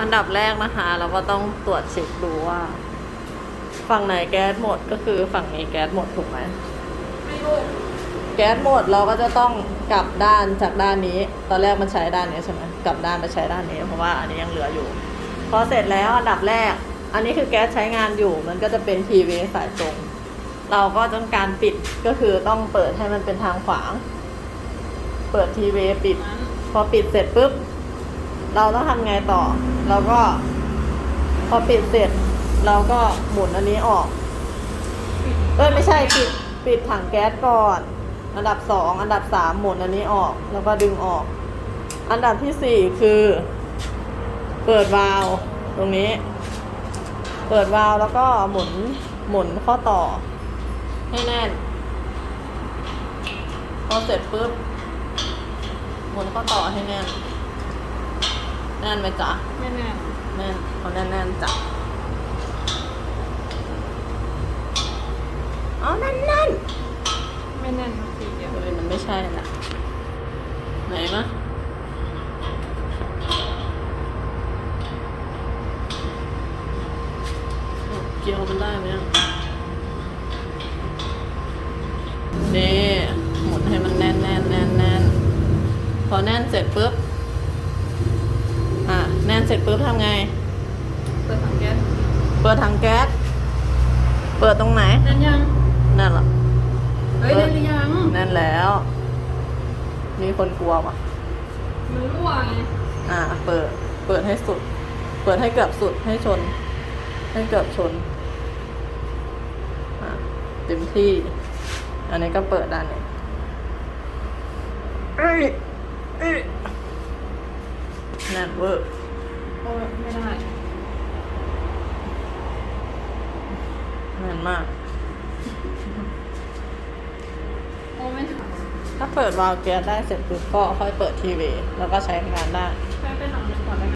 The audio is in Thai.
อันดับแรกนะคะ เราก็ต้องตรวจเช็คดูว่า ฝั่งไหนแก๊สหมดก็คือฝั่งนี้แก๊สหมดถูกไหมไม่รู้แก๊สหมดเราก็จะต้องกลับด้านจากด้านนี้ ตอนแรกมันใช้ด้านนี้ใช่ไหมกลับด้านไปใช้ด้านนี้ เพราะว่าอันนี้ยังเหลืออยู่ พอเสร็จแล้วอันดับแรก อันนี้คือแก๊สใช้งานอยู่ มันก็จะเป็นทีวีสายตรง เราก็ต้องการปิดก็คือต้องเปิดให้มันเป็นทางขวาง เปิดทีวีปิด พอปิดเสร็จปุ๊บ เราต้องทำไงต่อ เราก็ พอปิดเสร็จ เราก็หมุนอันนี้ออก เอ้ยไม่ใช่ปิดปิดถังแก๊สก่อน อันดับสองอันดับสามหมุนอันนี้ออก แล้วก็ดึงออก อันดับที่สี่คือ เปิดวาล์วตรงนี้ เปิดวาล์วแล้วก็หมุนหมุนข้อต่อ ให้แน่น พอเสร็จปุ๊บหมุนข้อต่อให้แน่น แน่นไหมจ๊ะไม่แน่แน่นเอาแน่นแน่นๆจ้ะเอาแน่นแน่นไม่แน่นทุกทีเดียวๆเฮ้ยมันไม่ใช่ละไหนมะเอาเกี่ยวมันได้ไหมอะนี่หมุนให้มันแน่นแน่นแน่นแน่นพอแน่นเสร็จปุ๊บอะแน่น เสร็จปุ๊บทำไง เปิดถังแก๊สเปิดถังแก๊ส เปิดตรงไหนแน่นยัง นั่นเหรอ เฮ้ยแน่นหรือยังแน่นแล้ว มีคนกลัวว่ะมันรั่วไงอ่า เปิด เปิดให้สุด เปิดให้เกือบสุดให้ชน ให้เกือบชน อ่าเต็มที่ อันนี้ก็เปิดด้านนี้เอ้ยเอ้ยแน่นเวอร์ โอ้ยไม่ได้แน่นมาก โอ้ไม่ทันถ้าเปิดวาล์วแก๊สได้เสร็จปุ๊บก็ค่อยเปิดทีวี แล้วก็ใช้งานได้แค่